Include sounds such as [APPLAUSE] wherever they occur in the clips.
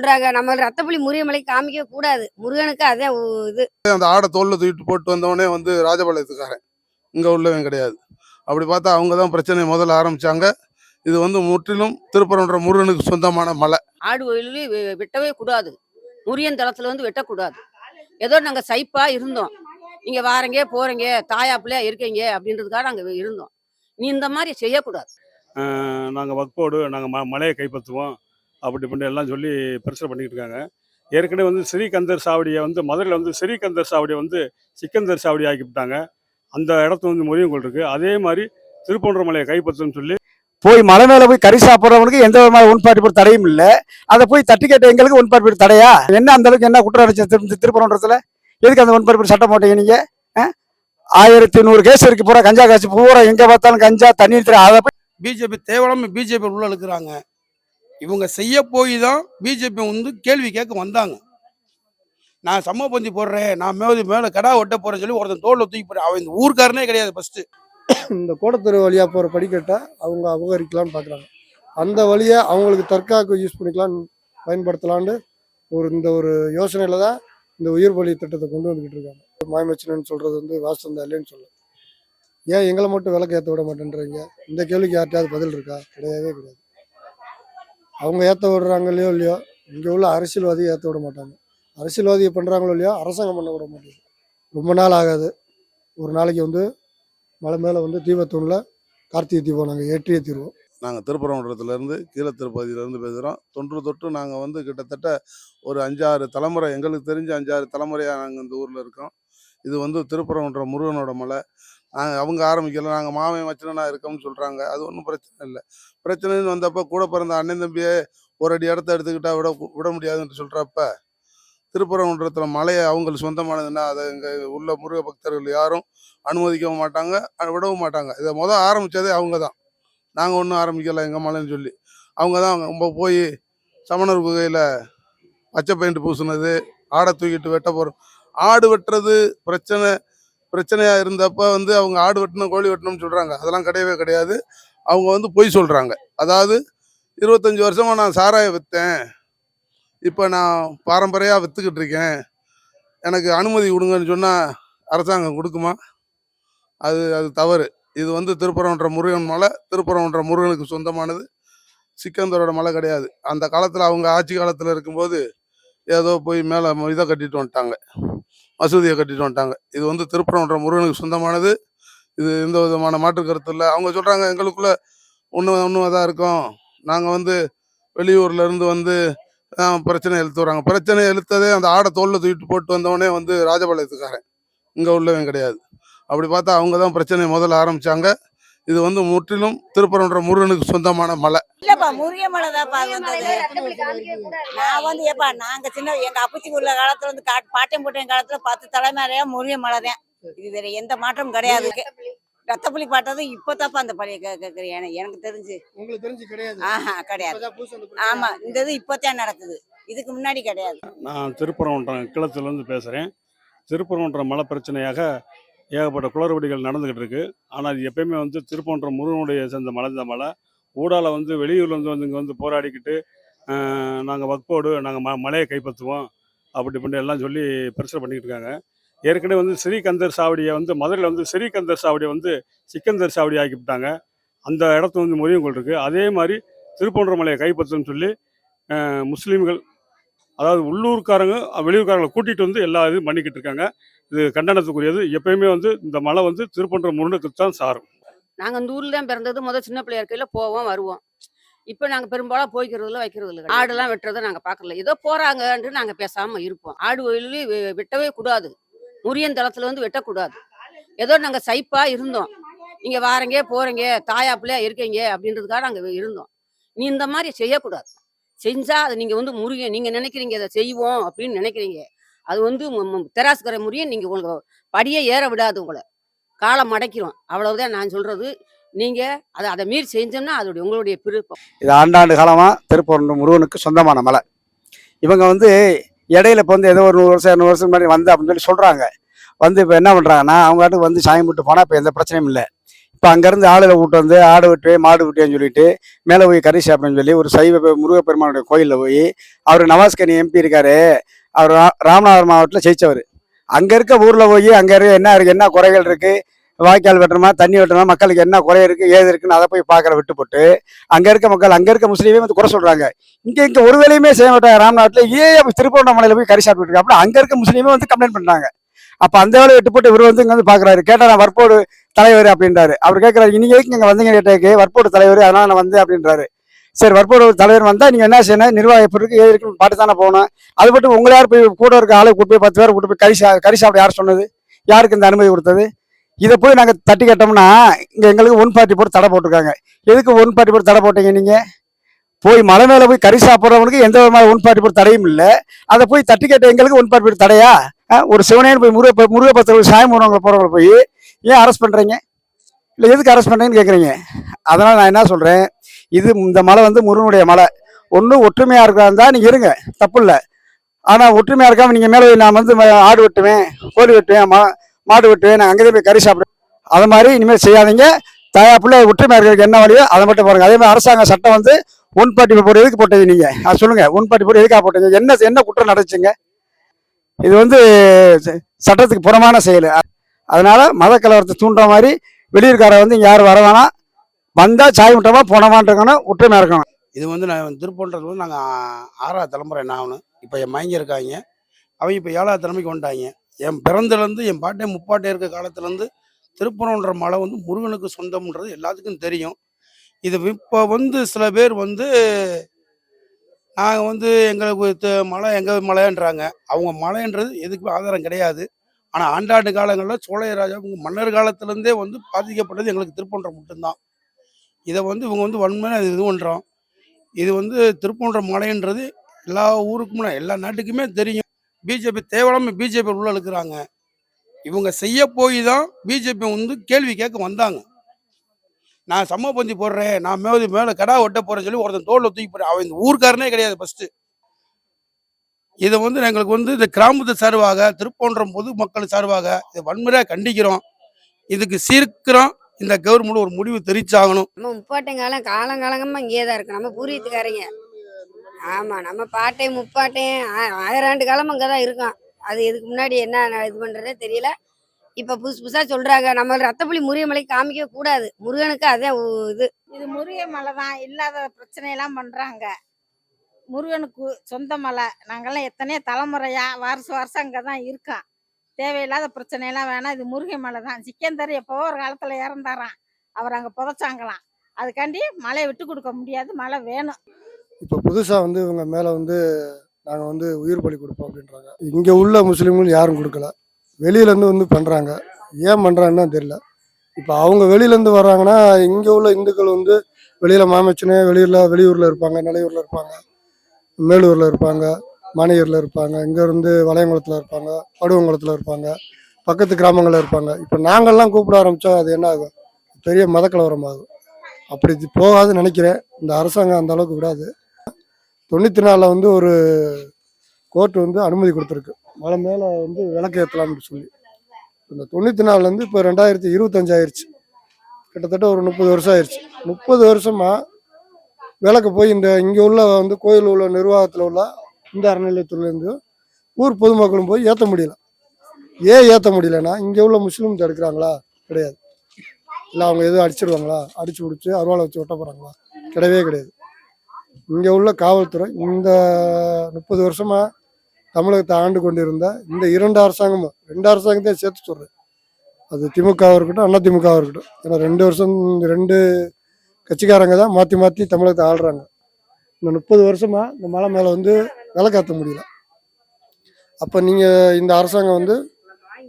சொல்றாங்க. நம்ம ரத்தப்புலி முருகமலை காமிக்க கூடாது. முருகனுக்கு அதே இது. அந்த ஆடை தோல்ல தூக்கிட்டு போட்டு வந்தவனே வந்து ராஜபாளையத்துக்காரன். இங்க உள்ளவன் கிடையாது. அப்படி பார்த்தா அவங்க தான் பிரச்சனையை முதல்ல ஆரம்பிச்சாங்க. இது வந்து முற்றிலும் திருப்பரன்ற முருகனுக்கு சொந்தமான மலை. ஆடு ஒயிலி வெட்டவே கூடாது. முரியன் தளத்துல வந்து வெட்டக்கூடாது. ஏதோ நாங்க சைப்பா இருந்தோம். நீங்க வாரீங்க போறீங்க தாயா பிள்ளையா இருக்கீங்க அப்படின்றதுக்காக நாங்க இருந்தோம். நீ இந்த மாதிரி செய்யக்கூடாது. நாங்கள் வக்போடு நாங்கள் ம மலையை கைப்பற்றுவோம். அப்படி இப்படி எல்லாம் சொல்லி பிரச்சனை பண்ணிக்கிட்டு இருக்காங்க. ஏற்கனவே வந்து ஸ்ரீகந்தர் சாவடியை வந்து மதுரையில் வந்து ஸ்ரீகந்தர் சாவடியை வந்து சிக்கந்தர் சாவடி ஆக்கிவிட்டாங்க. அந்த இடத்துல வந்து முறியங்கோள் இருக்குது அதே மாதிரி திருப்பூன்ற மலையை கைப்பற்றணும்னு சொல்லி போய் மலை மேல போய் கறி சாப்பிட்றவனுக்கு எந்த விதமான போய் தடையும் இல்ல. அதை போய் தட்டி கேட்ட எங்களுக்கு போய் தடையா? என்ன அந்த அளவுக்கு என்ன குற்றம் அடிச்ச திரு திருப்பரன்றத்துல எதுக்கு அந்த போய் சட்டம் போட்டீங்க நீங்க? ஆ? ஆயிரத்தி நூறு கேஸ் இருக்கு பூரா கஞ்சா காசு பூரா எங்க பார்த்தாலும் கஞ்சா தண்ணீர் திரை அதை போய் பிஜேபி தேவையில்லாம பிஜேபி உள்ள இழுக்கிறாங்க. இவங்க செய்ய போய் தான் பிஜேபி வந்து கேள்வி கேட்க வந்தாங்க. நான் சம பந்தி போடுறேன் நான் மேலே மேலே கடா ஒட்ட போறேன்னு சொல்லி ஒருத்தன் தோல்ல தூக்கி போறேன் அவன் இந்த ஊர்க்காரனே கிடையாது ஃபர்ஸ்ட் இந்த கோடத்தெரு வழியாக போகிற படிக்கட்டை அவங்க அபகரிக்கலாம்னு பார்க்குறாங்க அந்த வழியை அவங்களுக்கு தற்காக்க யூஸ் பண்ணிக்கலாம்னு பயன்படுத்தலான்னு ஒரு இந்த ஒரு யோசனையில் தான் இந்த உயிர் பலி திட்டத்தை கொண்டு வந்துக்கிட்டு இருக்காங்க. மாயமச்சனன் சொல்கிறது வந்து வாஸ்தவம் இல்லைன்னு சொல்லலாம் ஏன் எங்களை மட்டும் விளக்கு ஏற்ற விட மாட்டேன்றீங்க? இந்த கேள்விக்கு யார்கிட்டயாவது பதில் இருக்கா? கிடையவே கிடையாது. அவங்க ஏற்ற விடுறாங்க இல்லையோ இல்லையோ இங்கே உள்ள அரசியல்வாதி ஏற்ற விட மாட்டாங்க. அரசியல்வாதியை பண்ணுறாங்களோ இல்லையோ அரசாங்கம் பண்ண விட மாட்டாங்க ரொம்ப நாள் ஆகாது. ஒரு நாளைக்கு வந்து மலை மேலே வந்து தீபத்தூணில் கார்த்திகை தீபம் நாங்கள் ஏற்றிய தீர்வோம் நாங்கள் திருப்பரங்குன்றத்துலேருந்து கீழே திருப்பதியிலேருந்து பேசுகிறோம் தொன்று தொட்டு நாங்கள் வந்து கிட்டத்தட்ட ஒரு அஞ்சாறு தலைமுறை எங்களுக்கு தெரிஞ்ச அஞ்சாறு தலைமுறையாக நாங்கள் இந்த ஊரில் இருக்கோம். இது வந்து திருப்பரங்குன்ற முருகனோட மலை. அவங்க ஆரம்பிக்கல. நாங்கள் மாமன் மச்சனா இருக்கோம்னு சொல்கிறாங்க அது ஒன்றும் பிரச்சனை இல்லை. பிரச்சனைன்னு வந்தப்போ கூட பிறந்த அண்ணன் தம்பியே ஒரு அடி இடத்த எடுத்துக்கிட்டா விட விட முடியாதுன்னு சொல்கிறப்ப திருப்பரங்குன்றத்தில் மலையை அவங்களுக்கு சொந்தமானதுன்னா அதை இங்கே உள்ள முருக பக்தர்கள் யாரும் அனுமதிக்கவும் மாட்டாங்க விடவும் மாட்டாங்க. இதை மொதல் ஆரம்பித்ததே அவங்க தான். நாங்கள் ஒன்றும் ஆரம்பிக்கல எங்கள் மலைன்னு சொல்லி. அவங்க தான் ரொம்ப போய் சமணர் குகையில் பச்சை பெயிண்ட் பூசினது ஆடை தூக்கிட்டு வெட்ட போகிறோம் ஆடு வெட்டுறது பிரச்சனை பிரச்சனையாக இருந்தப்ப வந்து அவங்க ஆடு வெட்டணும் கோழி வெட்டணும்னு சொல்கிறாங்க அதெல்லாம் கிடையவே கிடையாது. அவங்க வந்து பொய் சொல்கிறாங்க அதாவது இருபத்தஞ்சி வருஷமாக நான் சாராயம் விற்றேன் இப்போ நான் பாரம்பரியாக விற்றுக்கிட்டு இருக்கேன். எனக்கு அனுமதி கொடுங்கன்னு சொன்னால் அரசாங்கம் கொடுக்குமா? அது அது தவறு. இது வந்து திருப்பரங்குன்ற முருகன் மலை திருப்பரங்குன்ற முருகனுக்கு சொந்தமானது. சிக்கந்தரோட மலை கிடையாது. அந்த காலத்தில் அவங்க ஆட்சி காலத்தில் இருக்கும்போது ஏதோ போய் மேலே இதை கட்டிட்டு வந்துட்டாங்க. மசூதியை கட்டிட்டு வந்துட்டாங்க. இது வந்து திருப்பரங்குன்ற முருகனுக்கு சொந்தமானது. இது எந்த விதமான மாற்று கருத்து இல்லை. அவங்க சொல்கிறாங்க எங்களுக்குள்ள ஒன்று ஒன்று தான் இருக்கும். நாங்கள் வந்து வெளியூர்லேருந்து வந்து பிரச்சனை இழுத்து வராங்க. பிரச்சனை இழுத்ததே அந்த ஆடை தோல்ல தூக்கிட்டு போட்டு வந்தவொடனே வந்து ராஜபாளையத்துக்காரன். இங்கே உள்ளவன் கிடையாது. அப்படி பார்த்தா அவங்க தான் பிரச்சனையை முதல்ல ஆரம்பிச்சாங்க. இது வந்து முற்றிலும் திருப்பரங்குன்ற முருகனுக்கு சொந்தமான மலை. இல்லப்பா முருக மலை தான்ப்பா அது வந்தது நான் வந்து ஏப்பா நாங்க சின்ன எங்க அப்பச்சி உள்ள காலத்துல வந்து காட் பாட்டம் போட்டம் காலத்துல பத்து தலைமையா முருக மலை தான் இது வேற எந்த மாற்றமும் கிடையாது. ரத்தப்புலி. பாட்டது இப்பதாப்பா அந்த பழைய கேக்குறேன் எனக்கு- தெரிஞ்சு. உங்களுக்கு தெரிஞ்சு கிடையாது. ஆஹா கிடையாது. ஆமா இந்த இது இப்பதான் நடக்குது. இதுக்கு முன்னாடி கிடையாது. நான் திருப்பரங்குன்றம் கிளத்துலேருந்து பேசுகிறேன் திருப்பரங்குன்றம் மலை பிரச்சனையாக ஏகப்பட்ட குளறுபடிகள் நடந்துக்கிட்டு இருக்கு. ஆனால் அது எப்பயுமே வந்து திருப்போன்ற முருகனுடைய சேர்ந்த மலை இந்த மலை ஊடால வந்து வெளியூர்லேருந்து வந்து இங்கே வந்து போராடிக்கிட்டு நாங்கள் வக்போடு நாங்கள் ம மலையை கைப்பற்றுவோம் அப்படி இப்படி எல்லாம் சொல்லி பிரச்சனை பண்ணிக்கிட்டு இருக்காங்க. ஏற்கனவே வந்து ஸ்ரீகந்தர் சாவடியை வந்து மதுரையில் வந்து ஸ்ரீகந்தர் சாவடியை வந்து சிக்கந்தர் சாவடி ஆக்கிவிட்டாங்க அந்த இடத்துல வந்து முறியங்கோள் இருக்குது அதே மாதிரி திருப்போன்ற மலையை கைப்பற்றணும்னு சொல்லி முஸ்லீம்கள் அதாவது உள்ளூர்காரங்க வெளியூர்காரங்களை கூட்டிகிட்டு வந்து எல்லா இதுவும் பண்ணிக்கிட்டு இருக்காங்க. இது கண்டனத்துக்குரியது. எப்பயுமே வந்து இந்த மலை வந்து திருப்பன்ற முருகனுக்கு தான் சாரும். நாங்க இந்த ஊர்ல தான் பிறந்தது. முதல் சின்ன பிள்ளையா இருக்கையில போவோம் வருவோம். இப்போ நாங்க பெரும்பாலும் போய்க்கிறதுல வைக்கிறது இல்லை ஆடுலாம் வெட்டுறதை நாங்க பார்க்கல ஏதோ போறாங்கன்ட்டு நாங்க பேசாம இருப்போம். ஆடு ஒயிலி வெட்டவே கூடாது. முரியன் தளத்துல வந்து வெட்டக்கூடாது. ஏதோ நாங்க சைப்பா இருந்தோம். நீங்க வாரீங்க போறீங்க தாயா பிள்ளையா இருக்கீங்க அப்படின்றதுக்காக நாங்க இருந்தோம். நீ இந்த மாதிரி செய்யக்கூடாது. செஞ்சா அதை நீங்க வந்து முருகன் நீங்க நினைக்கிறீங்க அதை செய்வோம் அப்படின்னு நினைக்கிறீங்க. அது வந்து தெராசுக்கிற மு- தெராசுக்கரை நீங்க உங்களுக்கு படியே ஏற விடாது உங்களை. காலம் மடக்கிறோம். அவ்வளவுதான் நான் சொல்றது. நீங்க அதை அதை மீறி செஞ்சோம்னா அதோடைய உங்களுடைய விருப்பம் இது ஆண்டாண்டு காலமாக திருப்பூர் முருகனுக்கு சொந்தமான மலை. இவங்க வந்து இடையில இப்போ வந்து ஏதோ ஒரு நூறு வருஷம் இரநூறு வருஷம் முன்னாடி வந்து அப்படின்னு சொல்லி சொல்கிறாங்க வந்து இப்போ என்ன பண்ணுறாங்கன்னா அவங்க வந்து சாமி விட்டு போனால் இப்போ எந்த பிரச்சனையும் இல்லை. இப்போ அங்கேருந்து ஆளுகளை கூட்டு வந்து ஆடு விட்டு மாடு விட்டேன்னு சொல்லிட்டு மேலே போய் கறி சாப்பிட்டேன்னு சொல்லி ஒரு சைவ பெ- முருகப்பெருமானுடைய கோயிலில் போய் அவர் நவாஸ்கனி எம்பி இருக்காரு. அவர் ரா- மாவட்டத்தில் ஜெயிச்சவர். அங்கே இருக்க ஊரில் போய் அங்கே இருக்க என்ன இருக்குது என்ன குறைகள் இருக்குது வாய்க்கால் வெட்டணுமா தண்ணி வெட்டணுமா மக்களுக்கு என்ன குறை இருக்குது ஏது இருக்குன்னு அதை போய் பார்க்குற விட்டு போட்டு அங்கே இருக்க மக்கள் அங்கே இருக்க முஸ்லீமே வந்து குறை சொல்கிறாங்க இங்கே இங்கே ஒரு வேலையுமே செய்ய மாட்டாங்க ராம்நாட்டில் ஏன் திருப்பூர்ணமலையில் போய் கறி சாப்பிட்டு இருக்கு அப்படி அங்கே இருக்க முஸ்லீமே வந்து கம்ப்ளைண்ட் பண்ணுறாங்க அப்போ அந்த வேலையை விட்டு போட்டு இவர் வந்து இங்கே வந்து பார்க்குறாரு கேட்டால் நான் வற்போடு தலைவர் அப்படின்றாரு. அவர் கேட்குறாரு இன்னைக்கு எதுக்கு இங்கே வந்தீங்க கேட்டேக்கு வற்போடு தலைவர் அதனால் நான் வந்தேன் அப்படின்றாரு. சரி வற்போடு தலைவர் வந்தால் நீங்கள் என்ன செய்யணும்? நிர்வாகம் எப்படி இருக்கு ஏது இருக்குன்னு பாட்டு தானே போகணும். அது மட்டும் உங்களை யார் போய் கூட இருக்க ஆளு கூட்டு போய் பத்து பேர் கூட்டு போய் கறி சா கறி சாப்பிட யார் சொன்னது? யாருக்கு இந்த அனுமதி கொடுத்தது? இதை போய் நாங்கள் தட்டி கேட்டோம்னா இங்கே எங்களுக்கு ஒன் பார்ட்டி போட்டு தடை போட்டிருக்காங்க. எதுக்கு ஒன் பார்ட்டி போட்டு தடை போட்டீங்க நீங்கள் போய் மலை மேலே போய் கறி சாப்பிட்றவனுக்கு எந்த விதமான ஒன் பார்ட்டி போட்டு தடையும் இல்லை. அதை போய் தட்டி கேட்ட எங்களுக்கு ஒன் பார்ட்டி போட்டு தடையா? ஒரு சிவனேன்னு போய் முருக முருக சாயம் போனவங்களை போகிறவங்களை போய் ஏன் அரெஸ்ட் பண்ணுறீங்க இல்லை எதுக்கு அரெஸ்ட் பண்ணுறீங்கன்னு கேட்குறீங்க அதனால் நான் என்ன சொல்கிறேன் இது இந்த மலை வந்து முருகனுடைய மலை. ஒன்றும் ஒற்றுமையாக இருக்கிறதா இருந்தால் நீங்கள் இருங்க. தப்பு இல்லை. ஆனால் ஒற்றுமையாக இருக்காமல் நீங்கள் மேலே நான் வந்து ஆடு வெட்டுவேன் கோழி வெட்டுவேன் மா மாடு வெட்டுவேன் நான் அங்கே போய் கறி சாப்பிடுவேன். அது மாதிரி இனிமேல் செய்யாதீங்க. தயா பிள்ளை ஒற்றுமையாக இருக்கிறதுக்கு என்ன வழியோ அதை மட்டும் பாருங்கள் அதே மாதிரி அரசாங்க சட்டம் வந்து ஒன் பார்ட்டி போட்டு எதுக்கு போட்டீங்க நீங்கள் அது சொல்லுங்கள் ஒன் பார்ட்டி போட்டு எதுக்காக போட்டீங்க என்ன என்ன குற்றம் நடந்துச்சுங்க? இது வந்து சட்டத்துக்கு புறமான செயல். அதனால் மத கலவரத்தை தூண்டுற மாதிரி வெளியூர்காரை வந்து யார் யாரும் வர வேணாம். வந்தால் சாய் விட்டமா போனமான் ஒற்றுமையாக இருக்கணும். இது வந்து நான் திருப்பன்றது வந்து நாங்கள் ஆறாவது தலைமுறை என்ன ஆகணும். இப்போ என் மயங்கி இருக்காங்க. அவங்க இப்போ ஏழாவது தலைமைக்கு வந்துட்டாங்க. என் பிறந்தலேருந்து என் பாட்டே முப்பாட்டே இருக்க காலத்துலேருந்து திருப்பூரன்ற மலை வந்து முருகனுக்கு சொந்தம்ன்றது எல்லாத்துக்கும் தெரியும். இது இப்போ வந்து சில பேர் வந்து நாங்கள் வந்து எங்களுக்கு மலை எங்கள் மலைன்றாங்க. அவங்க மலைன்றது எதுக்குமே ஆதாரம் கிடையாது. ஆனால் ஆண்டாண்டு காலங்களில் சோழையராஜா இவங்க மன்னர் காலத்துலேருந்தே வந்து பாதிக்கப்பட்டது எங்களுக்கு திருப்பூன்றம் மட்டும்தான். இதை வந்து இவங்க வந்து வன்மையாக இது பண்ணுறோம் இது வந்து திருப்பூன்றம் மலைன்றது எல்லா ஊருக்கும் எல்லா நாட்டுக்குமே தெரியும். பிஜேபி தேவலாமல் பிஜேபி உள்ள இழுக்கிறாங்க. இவங்க செய்ய போய் தான் பிஜேபி வந்து கேள்வி கேட்க வந்தாங்க. நான் சம்மபந்தி போடுறேன் நான் மேலே மேலே கடா ஒட்ட போகிறேன்னு சொல்லி ஒருத்தன் தோளில் தூக்கி போடுறேன். அவன் இந்த ஊருக்காரனே கிடையாது ஃபஸ்ட்டு இதை வந்து எங்களுக்கு வந்து இந்த கிராமத்து சார்பாக திருப்போன்றம் பொது மக்கள் சார்பாக இதை வன்முறையாக கண்டிக்கிறோம். இதுக்கு சீர்க்கிறோம். இந்த கவர்மெண்ட் ஒரு முடிவு தெரிவிச்சாகணும். நம்ம முப்பாட்டைங்காலம் காலங்காலங்கமா இங்கேயே தான் இருக்கு நம்ம பூர்வீகத்துக்காரங்க. ஆமா நம்ம பாட்டையும் முப்பாட்டையும் ஆயிரம் ஆண்டு காலமா அங்கே தான் இருக்கோம். அது இதுக்கு முன்னாடி என்ன இது பண்றதே தெரியல. இப்ப புதுசு புதுசா சொல்றாங்க. நம்ம ரத்தப்புலி முருகமலை காமிக்க கூடாது. முருகனுக்கு அதான் உ- இது. இது முருகை மலை தான். இல்லாத பிரச்சனையெல்லாம் பண்றாங்க. முருகனுக்கு சொந்த மலை. நாங்கெல்லாம் எத்தனையோ தலைமுறையாக வருஷம் வருஷம் அங்கே தான் இருக்கோம். தேவையில்லாத பிரச்சனையெல்லாம் வேணாம். இது முருகை மலை தான். சிக்கந்தர் எப்போவோ ஒரு காலத்தில் இறந்தாராம். அவர் அங்கே புதைச்சாங்களாம். அதுக்காண்டி மலையை விட்டு கொடுக்க முடியாது. மழை வேணும். இப்போ புதுசாக வந்து இவங்க மேலே வந்து நாங்கள் வந்து உயிர் பலி கொடுப்போம் அப்படின்றாங்க. இங்கே உள்ள முஸ்லீம்கள் யாரும் கொடுக்கல. வெளியிலேருந்து வந்து பண்ணுறாங்க ஏன் பண்ணுறாங்கன்னு தெரியல. இப்போ அவங்க வெளியிலேருந்து வர்றாங்கன்னா இங்கே உள்ள இந்துக்கள் வந்து வெளியில் மாமச்சனே வெளியில் வெளியூரில் இருப்பாங்க நிலையூரில் இருப்பாங்க. மேலூரில் இருப்பாங்க மாணியூரில் இருப்பாங்க இங்கேருந்து வளையங்குளத்தில் இருப்பாங்க படுவங்குளத்தில் இருப்பாங்க பக்கத்து கிராமங்களில் இருப்பாங்க. இப்போ நாங்கள்லாம் கூப்பிட ஆரம்பித்தோம் அது என்ன ஆகும்? பெரிய மதக்கலவரம் ஆகும். அப்படி போகாதுன்னு நினைக்கிறேன். இந்த அரசாங்கம் அந்த அளவுக்கு விடாது. தொண்ணூற்றி நாலில் வந்து ஒரு கோர்ட் வந்து அனுமதி கொடுத்துருக்கு. மலை மேலே வந்து விளக்கு ஏற்றலாம்னு சொல்லி. இந்த தொண்ணூற்றி நாலுலேருந்து இப்போ ரெண்டாயிரத்தி இருபத்தஞ்சாயிருச்சு கிட்டத்தட்ட ஒரு முப்பது வருஷம் ஆயிடுச்சு முப்பது வருஷமாக விளக்கு போய் இந்த இங்கே உள்ள வந்து கோயில் உள்ள நிர்வாகத்தில் உள்ள இந்த அறநிலையத்துலேருந்து ஊர் பொதுமக்களும் போய் ஏற்ற முடியல. ஏன் ஏற்ற முடியலன்னா இங்கே உள்ள முஸ்லீம் தடுக்கிறாங்களா? கிடையாது. இல்லை அவங்க எதுவும் அடிச்சிடுவாங்களா அடிச்சு பிடிச்சி அருவாளை வச்சு ஒட்ட போகிறாங்களா கிடையவே கிடையாது. இங்கே உள்ள காவல்துறை இந்த முப்பது வருஷமாக தமிழகத்தை ஆண்டு கொண்டிருந்த இந்த இரண்டு அரசாங்கமும் ரெண்டு அரசாங்கத்தையும் சேர்த்து சொல்கிறேன் அது திமுகவாக இருக்கட்டும் அண்ணா திமுகவாக இருக்கட்டும். ஏன்னா ரெண்டு வருஷம் இந்த ரெண்டு கட்சிக்காரங்க தான் மாற்றி மாற்றி தமிழகத்தை ஆள்றாங்க. இந்த முப்பது வருஷமாக இந்த மலை மேலே வந்து விளக்காத்த முடியல. அப்போ நீங்கள் இந்த அரசாங்கம் வந்து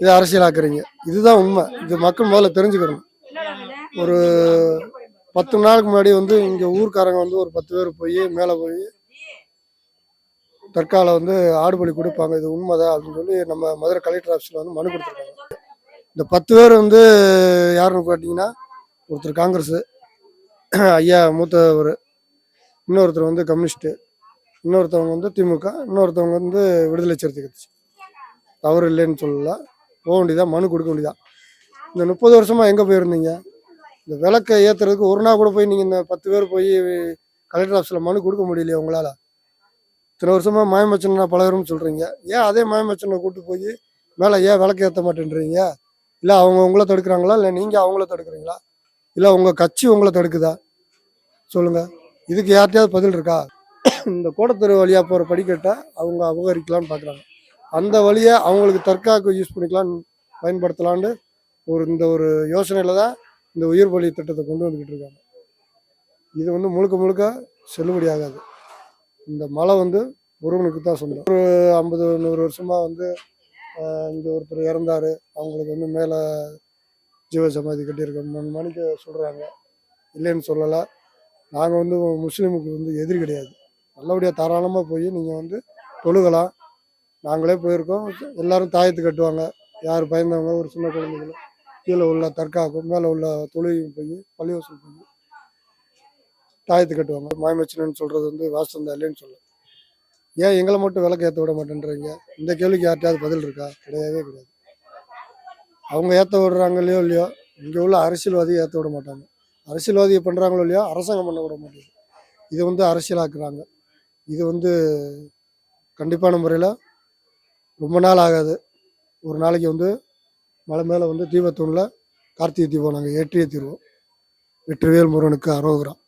இதை அரசியலாக்குறீங்க. இதுதான் உண்மை. இது மக்கள் முதல்ல தெரிஞ்சுக்கணும். ஒரு பத்து நாளுக்கு முன்னாடி வந்து இங்கே ஊர்க்காரங்க வந்து ஒரு பத்து பேர் போய் மேலே போய் தற்கால வந்து ஆடுபலி கொடுப்பாங்க. இது உண்மைதான் அப்படின்னு சொல்லி நம்ம மதுரை கலெக்டர் ஆஃபீஸில் வந்து மனு கொடுத்துருக்காங்க. இந்த பத்து பேர் வந்து யாருன்னு பார்த்தீங்கன்னா ஒருத்தர் காங்கிரஸு. [CLEARS THROAT] ஐயா மூத்தவர் இன்னொருத்தர் வந்து கம்யூனிஸ்ட்டு. இன்னொருத்தவங்க வந்து திமுக இன்னொருத்தவங்க வந்து விடுதலை சிறுத்தை கட்சி. தவறு இல்லைன்னு சொல்லலாம் போக வேண்டியதான் மனு கொடுக்க வேண்டியதான் இந்த முப்பது வருஷமாக எங்கே போயிருந்தீங்க? இந்த விளக்கை ஏற்றுறதுக்கு ஒரு நாள் கூட போய் நீங்கள் இந்த பத்து பேர் போய் கலெக்டர் ஆஃபீஸில் மனு கொடுக்க முடியலையே உங்களால்? இத்தனை வருஷமாக மாயமச்சனை பழகுறோம்னு சொல்கிறீங்க ஏன் அதே மாயமச்சனை கூப்பிட்டு போய் மேலே ஏன் விளக்கு ஏற்ற மாட்டேன்றீங்க? இல்லை அவங்க உங்களை தடுக்கிறாங்களா? இல்லை நீங்கள் அவங்கள தடுக்கிறீங்களா? இல்லை உங்கள் கட்சி உங்களை தடுக்குதா? சொல்லுங்கள் இதுக்கு யார்கிட்டயாவது பதில் இருக்கா? இந்த கோடத்தெரு வழியாக போகிற படிக்கட்டை அவங்க அபகரிக்கலாம்னு பார்க்குறாங்க அந்த வழியை அவங்களுக்கு தற்காக்க யூஸ் பண்ணிக்கலாம்னு பயன்படுத்தலான்னு ஒரு இந்த ஒரு யோசனையில் தான் இந்த உயிர் பலி திட்டத்தை கொண்டு வந்துக்கிட்டு இருக்காங்க. இது வந்து முழுக்க முழுக்க செல்லுபடி ஆகாது. இந்த மழை வந்து முருகனுக்கு தான் சொந்தம் ஒரு ஐம்பது நூறு வருஷமாக வந்து இங்கே ஒருத்தர் இறந்தாரு. அவங்களுக்கு வந்து மேலே ஜீவ சமாதி கட்டியிருக்கோம். மூணு மணிக்கு சொல்கிறாங்க இல்லைன்னு சொல்லலை. நாங்கள் வந்து முஸ்லீமுக்கு வந்து எதிரி கிடையாது. நல்லபடியாக தாராளமாக போய் நீங்கள் வந்து தொழுகலாம். நாங்களே போயிருக்கோம். எல்லாரும் தாயத்து கட்டுவாங்க. யார் பயந்தவங்க ஒரு சின்ன குழந்தைகளும் கீழே உள்ள தற்காக்கும் மேலே உள்ள தொழில் போய் பள்ளிவாசல் போய் தாயத்து கட்டுவாங்க. மாயமச்சனன்னு சொல்கிறது வந்து வாசந்தா இல்லைன்னு சொல்ல ஏன் எங்களை மட்டும் விளக்கு ஏற்ற விட மாட்டேன்றீங்க? இந்த கேள்விக்கு யார்கிட்டயாவது பதில் இருக்கா? கிடையவே கிடையாது. அவங்க ஏற்ற விடுறாங்க இல்லையோ இல்லையோ இங்கே உள்ள அரசியல்வாதி ஏற்ற விட மாட்டாங்க. அரசியல்வாதியை பண்ணுறாங்களோ இல்லையோ அரசாங்கம் பண்ண விட மாட்டேங்குது. இதை வந்து அரசியலாக்குறாங்க. இது வந்து கண்டிப்பான முறையில் ரொம்ப நாள் ஆகாது. ஒரு நாளைக்கு வந்து மலை மேலே வந்து தீபத்தூணில் கார்த்திகை தீபம் நாங்கள் ஏற்றியே தீர்வோம். வெற்றிவேல் முருகனுக்கு அரோகரம்